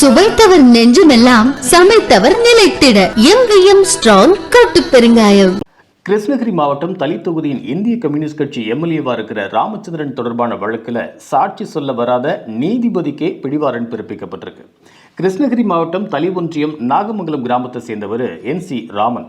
சுவைத்தவர் நெஞ்சுமெல்லாம் சமைத்தவர் நிலைத்திட. எங்கேயும் ஸ்ட்ராங் கட்டு பெருங்காயம். கிருஷ்ணகிரி மாவட்டம் தளி தொகுதியின் இந்திய கம்யூனிஸ்ட் கட்சி எம்எல்ஏவா இருக்கிற ராமச்சந்திரன் தொடர்பான வழக்கில் சாட்சி சொல்ல வராத நீதிபதிக்கே பிடிவாரன் பிறப்பிக்கப்பட்டிருக்கு. கிருஷ்ணகிரி மாவட்டம் தளி ஒன்றியம் நாகமங்கலம் கிராமத்தை சேர்ந்தவர் என் சி. ராமன்.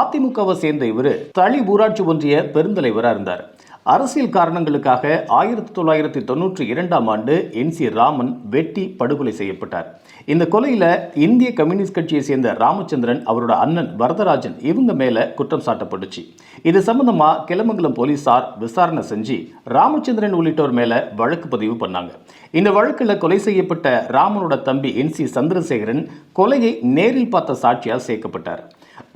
அதிமுகவை சேர்ந்த இவர் தளி ஊராட்சி ஒன்றிய பெருந்தலைவராக இருந்தார். அரசியல் காரணங்களுக்காக ஆயிரத்தி தொள்ளாயிரத்தி தொண்ணூற்றி இரண்டாம் ஆண்டு என் சி ராமன் வெட்டி படுகொலை செய்யப்பட்டார். இந்த கொலையில் இந்திய கம்யூனிஸ்ட் கட்சியை சேர்ந்த ராமச்சந்திரன் அவரோட அண்ணன் வரதராஜன் இவங்க மேலே குற்றம் சாட்டப்பட்டுச்சு. இது சம்பந்தமாக கிளமங்கலம் போலீசார் விசாரணை செஞ்சு ராமச்சந்திரன் உள்ளிட்டோர் மேலே வழக்கு பதிவு பண்ணாங்க. இந்த வழக்கில் கொலை செய்யப்பட்ட ராமனோட தம்பி என் சி சந்திரசேகரன் கொலையை நேரில் பார்த்த சாட்சியால் சேர்க்கப்பட்டார்.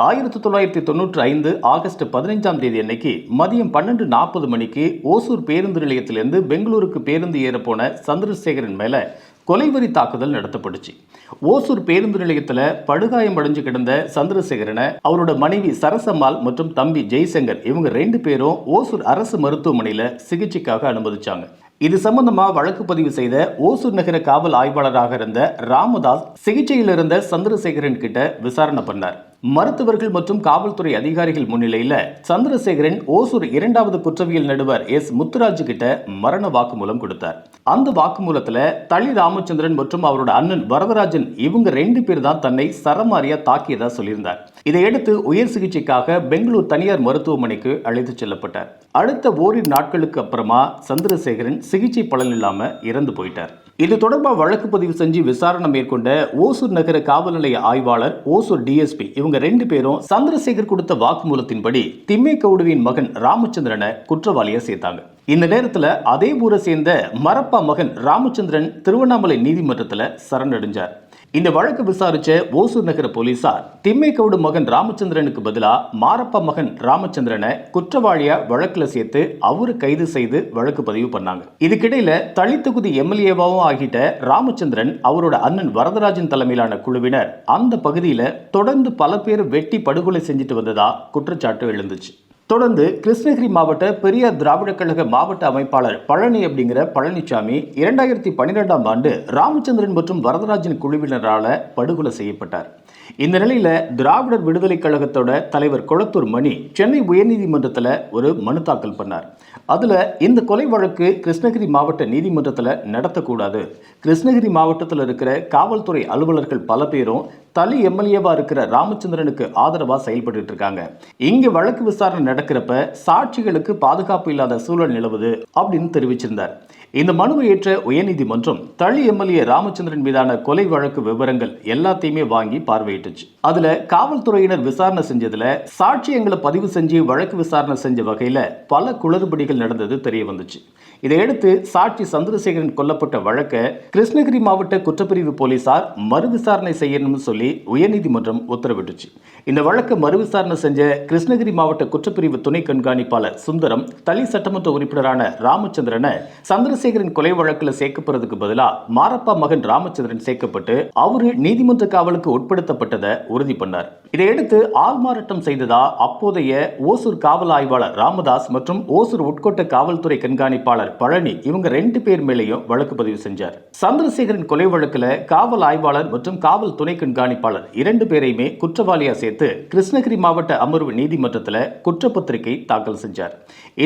ஆயிரத்தி தொள்ளாயிரத்தி தொண்ணூற்றி ஐந்து ஆகஸ்ட் பதினைஞ்சாம் தேதி அன்னைக்கு மதியம் பன்னெண்டு நாற்பது மணிக்கு ஓசூர் பேருந்து நிலையத்திலிருந்து பெங்களூருக்கு பேருந்து ஏறப்போன சந்திரசேகரன் மேல கொலைவரி தாக்குதல் நடத்தப்பட்டுச்சு. ஓசூர் பேருந்து நிலையத்தில் படுகாயம் அடைஞ்சு கிடந்த சந்திரசேகரனை அவரோட மனைவி சரசம்மாள் மற்றும் தம்பி ஜெய்சங்கர் இவங்க ரெண்டு பேரும் ஓசூர் அரசு மருத்துவமனையில் சிகிச்சைக்காக அனுமதிச்சாங்க. இது சம்பந்தமா வழக்கு பதிவு செய்த ஓசூர் நகர காவல் ஆய்வாளராக இருந்த ராமதாஸ் சிகிச்சையில் இருந்த சந்திரசேகரன் கிட்ட விசாரணை பண்ணார். மருத்துவர்கள் மற்றும் காவல்துறை அதிகாரிகள் முன்னிலையில் சந்திரசேகரன் ஓசூர் இரண்டாவது குற்றவியல் நடுவர் எஸ். முத்துராஜ் கிட்ட மரண வாக்குமூலம் கொடுத்தார். அந்த வாக்குமூலத்துல தளி ராமச்சந்திரன் மற்றும் அவரோட அண்ணன் வரதராஜன் இவங்க ரெண்டு பேர் தான் தன்னை சரமாரியா தாக்கியதா சொல்லியிருந்தார். இதையடுத்து உயர் சிகிச்சைக்காக பெங்களூர் தனியார் மருத்துவமனைக்கு அழைத்து செல்லப்பட்டார். அடுத்த ஓரிரு நாட்களுக்கு அப்புறமா சந்திரசேகரன் சிகிச்சை பலன் இல்லாம இறந்து போயிட்டார். இது தொடர்பாக வழக்கு பதிவு செஞ்சு விசாரணை மேற்கொண்ட ஓசூர் நகர காவல் நிலைய ஆய்வாளர் ஓசூர் டிஎஸ்பி இவங்க ரெண்டு பேரும் சந்திரசேகர் கொடுத்த வாக்குமூலத்தின்படி திம்மே கவுடுவின் மகன் ராமச்சந்திரனை குற்றவாளியா சேர்த்தாங்க. இந்த நேரத்துல அதே ஊரை சேர்ந்த மரப்பா மகன் ராமச்சந்திரன் திருவண்ணாமலை நீதிமன்றத்துல சரணடைஞ்சார். இந்த வழக்கு விசாரிச்ச ஓசூர் நகர போலீசார் திம்மைக்கவுடு மகன் ராமச்சந்திரனுக்கு பதிலாக மாரப்பா மகன் ராமச்சந்திரனை குற்றவாளியா வழக்குல சேர்த்து அவரு கைது செய்து வழக்கு பதிவு பண்ணாங்க. இதுக்கிடையில தளி தொகுதி எம்எல்ஏவாவும் ஆகிட்ட ராமச்சந்திரன் அவரோட அண்ணன் வரதராஜன் தலைமையிலான குழுவினர் அந்த பகுதியில தொடர்ந்து பல பேர் வெட்டி படுகொலை செஞ்சுட்டு வந்ததா குற்றச்சாட்டு எழுந்துச்சு. தொடர்ந்து கிருஷ்ணகிரி மாவட்ட பெரியார் திராவிடக் கழக மாவட்ட அமைப்பாளர் பழனி அப்படிங்கிற பழனிசாமி இரண்டாயிரத்தி பன்னிரெண்டாம் ஆண்டு ராமச்சந்திரன் மற்றும் வரதராஜன் குழுவினரால் படுகொலை செய்யப்பட்டார். இந்த நிலையில திராவிடர் விடுதலை கழகத்தோட தலைவர் கொளத்தூர் மணி சென்னை உயர்நீதிமன்றத்தில் ஒரு மனு தாக்கல் பண்ணார். அதுல இந்த கொலை வழக்கு கிருஷ்ணகிரி மாவட்ட நீதிமன்றத்தில் நடத்தக்கூடாது. கிருஷ்ணகிரி மாவட்டத்தில் இருக்கிற காவல்துறை அலுவலர்கள் பல பேரும் தலி எம்எல்ஏவா இருக்கிற ராமச்சந்திரனுக்கு ஆதரவா செயல்பட்டு இருக்காங்க. இங்க வழக்கு விசாரணை நடக்கிறப்ப சாட்சிகளுக்கு பாதுகாப்பு இல்லாத சூழல் நிலவுது அப்படின்னு தெரிவிச்சிருந்தார். இந்த மனுவை ஏற்ற உயர்நீதிமன்றம் தளி எம்எல்ஏ ராமச்சந்திரன் மீதான கொலை வழக்கு விவரங்கள் எல்லாத்தையுமே வாங்கி பார்வையிட்டுச்சு. அதுல காவல்துறையினர் விசாரணை செஞ்சதுல சாட்சியங்களை பதிவு செஞ்சு வழக்கு விசாரணை செஞ்ச வகையில பல குளறுபடிகள் நடந்தது தெரிய வந்துச்சு. இதையடுத்து சாட்சி சந்திரசேகரன் கொல்லப்பட்ட வழக்கை கிருஷ்ணகிரி மாவட்ட குற்றப்பிரிவு போலீசார் மறு விசாரணை செய்யணும்னு சொல்லி உயர்நீதிமன்றம் உத்தரவிட்டுச்சு. இந்த வழக்கை மறு விசாரணை செஞ்ச கிருஷ்ணகிரி மாவட்ட குற்றப்பிரிவு துணை கண்காணிப்பாளர் சுந்தரம் தளி சட்டமன்ற உறுப்பினரான ராமச்சந்திரனை சந்திரசேகரன் கொலை வழக்கில் சேர்க்கப்படுறதுக்கு பதிலா மாரப்பா மகன் ராமச்சந்திரன் சேர்க்கப்பட்டு அவரு நீதிமன்ற காவலுக்கு உட்படுத்தப்பட்டதை உறுதி பண்ணார். இதையடுத்து ஆள்மாறாட்டம் செய்ததா அப்போதைய ஓசூர் காவல் ஆய்வாளர் ராமதாஸ் மற்றும் ஓசூர் உட்கோட்ட காவல்துறை கண்காணிப்பாளர் பழனி இவங்க ரெண்டு பேர் மேலேயும் வழக்கு பதிவு செஞ்சார். சந்திரசேகரன் கொலை வழக்கில் காவல் ஆய்வாளர் மற்றும் காவல் துணை கண்காணிப்பாளர் இரண்டு பேரையுமே குற்றவாளியா சேர்த்து கிருஷ்ணகிரி மாவட்ட அமர்வு நீதிமன்றத்தில் குற்றப்பத்திரிகை தாக்கல் செஞ்சார்.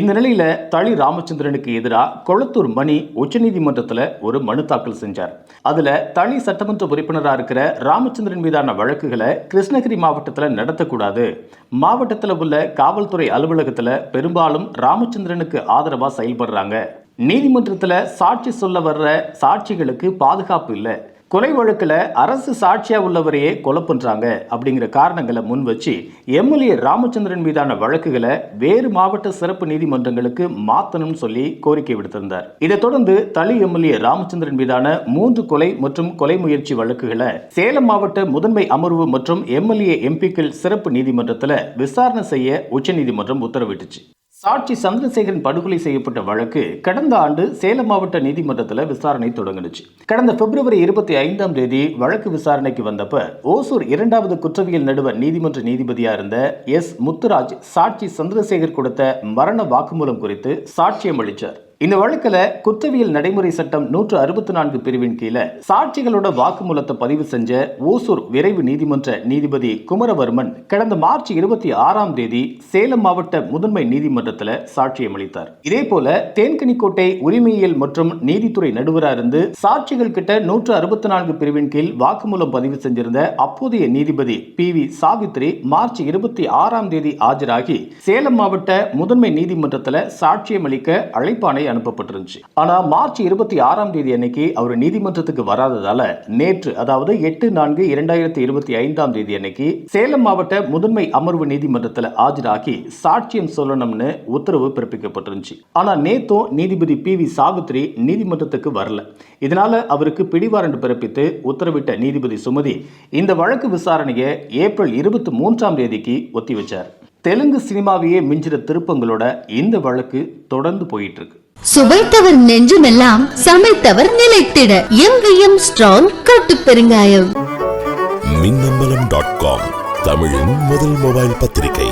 இந்த நிலையில தளி ராமச்சந்திரனுக்கு எதிராக கொளத்தூர் மணி உச்சநீதிமன்றத்தில் ஒரு மனு தாக்கல் செஞ்சார். அதுல தளி சட்டமன்ற உறுப்பினராக இருக்கிற ராமச்சந்திரன் மீதான வழக்குகளை கிருஷ்ணகிரி மாவட்ட மாவட்டத்தில் நடத்தக்கூடாது. மாவட்டத்தில் உள்ள காவல்துறை அலுவலகத்தில் பெரும்பாலும் ராமச்சந்திரனுக்கு ஆதரவாக செயல்படுறாங்க. நீதிமன்றத்தில் சாட்சி சொல்ல வர்ற சாட்சிகளுக்கு பாதுகாப்பு இல்லை. கொலை வழக்கில் அரசு சாட்சியாக உள்ளவரையே கொலை பண்ணுறாங்க அப்படிங்கிற காரணங்களை முன் வச்சு எம்எல்ஏ ராமச்சந்திரன் மீதான வழக்குகளை வேறு மாவட்ட சிறப்பு நீதிமன்றங்களுக்கு மாற்றணும்னு சொல்லி கோரிக்கை விடுத்திருந்தார். இதைத் தொடர்ந்து தளி எம்எல்ஏ ராமச்சந்திரன் மீதான மூன்று கொலை மற்றும் கொலை முயற்சி வழக்குகளை சேலம் மாவட்ட முதன்மை அமர்வு மற்றும் எம்எல்ஏ எம்பிக்கள் சிறப்பு நீதிமன்றத்தில் விசாரணை செய்ய உச்சநீதிமன்றம் உத்தரவிட்டுச்சு. சாட்சி சந்திரசேகரன் படுகொலை செய்யப்பட்ட வழக்கு கடந்த ஆண்டு சேலம் மாவட்ட நீதிமன்றத்தில் விசாரணை தொடங்கினுச்சு. கடந்த பிப்ரவரி இருபத்தி ஐந்தாம் தேதி வழக்கு விசாரணைக்கு வந்தப்ப ஓசூர் இரண்டாவது குற்றவியல் நடுவர் நீதிமன்ற நீதிபதியா இருந்த எஸ் முத்துராஜ் சாட்சி சந்திரசேகர் கொடுத்த மரண வாக்குமூலம் குறித்து சாட்சியம் அளித்தார் இந்த வழக்கில் குற்றவியல் நடைமுறை சட்டம் நூற்று அறுபத்தி நான்கு பிரிவின் கீழே சாட்சிகளோட வாக்குமூலத்தை பதிவு செஞ்ச ஓசூர் விரைவு நீதிமன்ற நீதிபதி குமரவர்மன் கடந்த மார்ச் இருபத்தி ஆறாம் தேதி சேலம் மாவட்ட முதன்மை நீதிமன்றத்தில் சாட்சியம் அளித்தார். இதே போல தேன்கனிக்கோட்டை உரிமையியல் மற்றும் நீதித்துறை நடுவராக இருந்து சாட்சிகள் கிட்ட நூற்று அறுபத்தி நான்கு பிரிவின் கீழ் வாக்குமூலம் பதிவு செஞ்சிருந்த அப்போதைய நீதிபதி பி வி சாவித்ரி மார்ச் இருபத்தி ஆறாம் தேதி ஆஜராகி சேலம் மாவட்ட முதன்மை நீதிமன்றத்தில் சாட்சியம் அளிக்க அழைப்பாணை அனுப்பப்பட்டிருந்துச்சு. ஆனா மார்ச் இருபத்தி ஆறாம் தேதி அன்னைக்கு அவர் நீதிமன்றத்துக்கு வராததால நேற்று அதாவது எட்டு நான்கு இரண்டாயிரத்தி இருபத்தி ஐந்தாம் தேதி அன்னைக்கு சேலம் மாவட்ட முதன்மை அமர்வு நீதிமன்றத்தில் ஆஜராகி சாட்சியம் சொல்லணும்னு உத்தரவு பிறப்பிக்கப்பட்டிருந்துச்சு. ஆனா நேத்தும் நீதிபதி பி வி சாவித்ரி நீதிமன்றத்துக்கு வரல. இதனால அவருக்கு பிடிவாரண்ட் பிறப்பித்து உத்தரவிட்ட நீதிபதி சுமதி இந்த வழக்கு விசாரணையை ஏப்ரல் இருபத்தி மூன்றாம் தேதிக்கு ஒத்தி வச்சார் தெலுங்கு சினிமாவையே மிஞ்சிற திருப்பங்களோட இந்த வழக்கு தொடர்ந்து போயிட்டு இருக்கு சுவைத்தவர் நெஞ்சமெல்லாம் சமைத்தவர் நிலைத்திட. எங்கேயும் ஸ்ட்ராங் கட்டு பெருங்காயம் மின்னம்பலம் டாட் காம் தமிழின் முதல் மொபைல் பத்திரிகை.